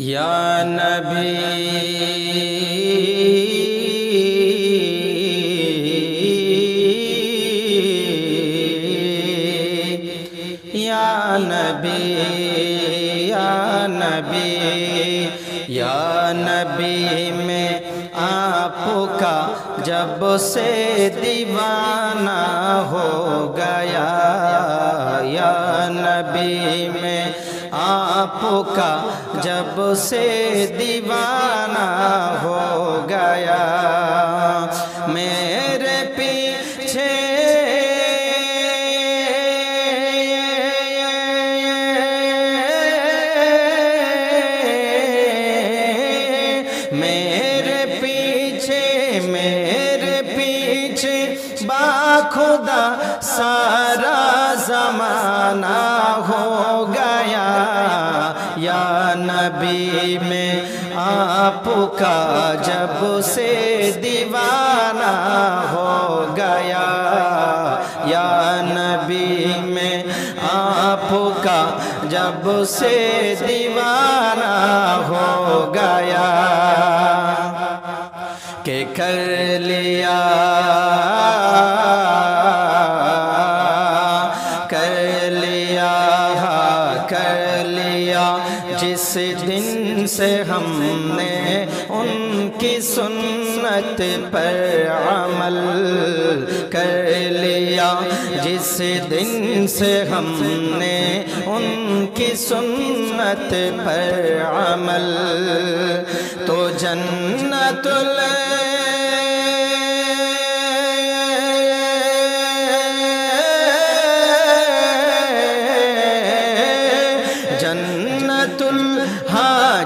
یا نبی یا نبی یا نبی یا نبی میں آپ کا جب سے دیوانہ ہو گیا یا نبی میں آپ کا جب سے دیوانہ ہو پیچھے باخدا سارا زمانہ ہو گیا۔ یا نبی، میں آپ کا جب سے دیوانہ ہو گیا۔ یا نبی، میں آپ کا جب سے دیوانہ ہو گیا۔ کہ کر لیا۔ کر لیا ہاں، کر لیا۔ جس دن سے ہم نے ان کی سنت پر عمل کر لیا۔ جس دن سے ہم نے ان کی سنت پر عمل تو جنت جنت ال ہاں،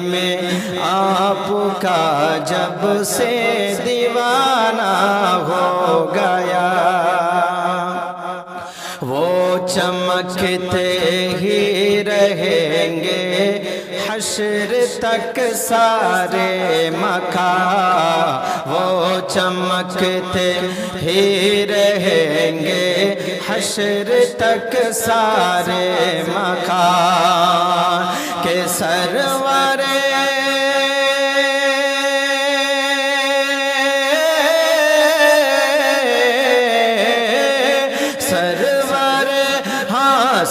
میں آپ کا جب سے دیوانہ ہو گیا۔ وہ چمکتے ہی رہیں گے حشر تک سارے مکان وہ چمکتے ہی رہیں گے حشر تک سارے مکان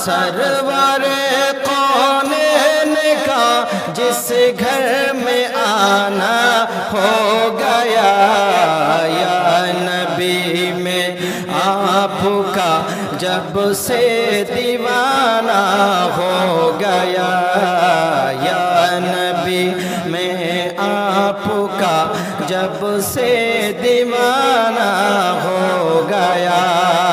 سرور کون کا جس گھر میں آنا ہو گیا، یا نبی میں آپ کا جب سے دیوانہ ہو گیا، یا نبی میں آپ کا جب سے دیوانہ ہو گیا۔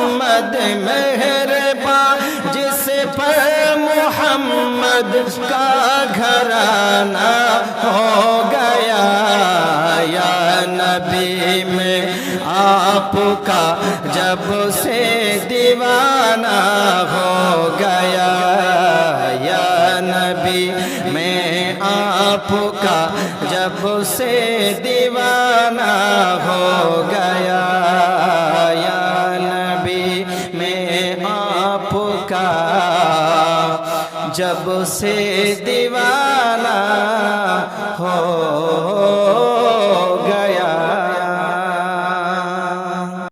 محمد مہربان جس پر محمد کا گھرانہ ہو گیا۔ یا نبی، میں آپ کا جب سے دیوانہ ہو گیا۔ یا نبی، میں آپ کا جب سے دیوانہ ہو گیا۔ সে দিওয়ানা হো